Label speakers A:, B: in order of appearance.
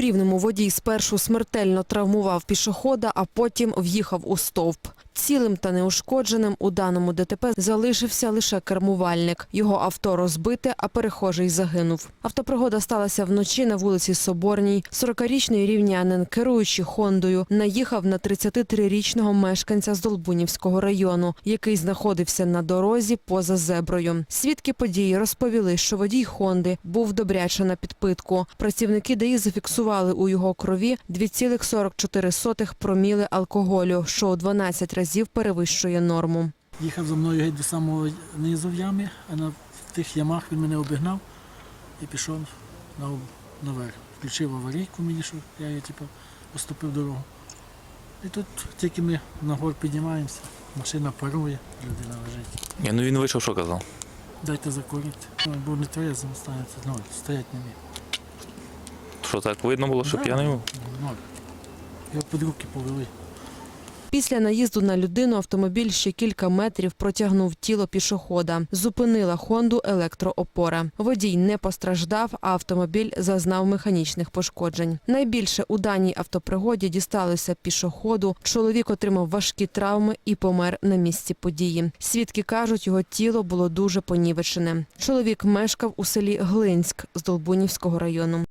A: У рівному водій спершу смертельно травмував пішохода, а потім в'їхав у стовп. Цілим та неушкодженим у даному ДТП залишився лише кермувальник. Його авто розбите, а перехожий загинув. Автопригода сталася вночі на вулиці Соборній. 40-річний рівнянин, керуючи Хондою, наїхав на 33-річного мешканця з Долбунівського району, який знаходився на дорозі поза зеброю. Свідки події розповіли, що водій Хонди був добряче на підпитку. Працівники ДАІ зафіксували у його крові 2,44 проміли алкоголю, що у 12 разів перевищує норму.
B: Їхав за мною геть до самого низу в ямі, а на тих ямах він мене обігнав і пішов на, наверх. Включив аварійку мені, що я її типу, поступив дорогу. І тут тільки ми на гор піднімаємося, машина парує, людина лежить.
C: Ні, ну він вийшов, що казав?
B: Дайте закурити. Ну, Бо не тверезим станеться, ноль, стоять не міг.
C: Що так видно було, що
B: Да.
C: п'яний був?
B: Ноль. Його під руки повели.
A: Після наїзду на людину автомобіль ще кілька метрів протягнув тіло пішохода. Зупинила Хонду електроопора. Водій не постраждав, а автомобіль зазнав механічних пошкоджень. Найбільше у даній автопригоді дісталося пішоходу. Чоловік отримав важкі травми і помер на місці події. Свідки кажуть, його тіло було дуже понівечене. Чоловік мешкав у селі Глинськ з Долбунівського району.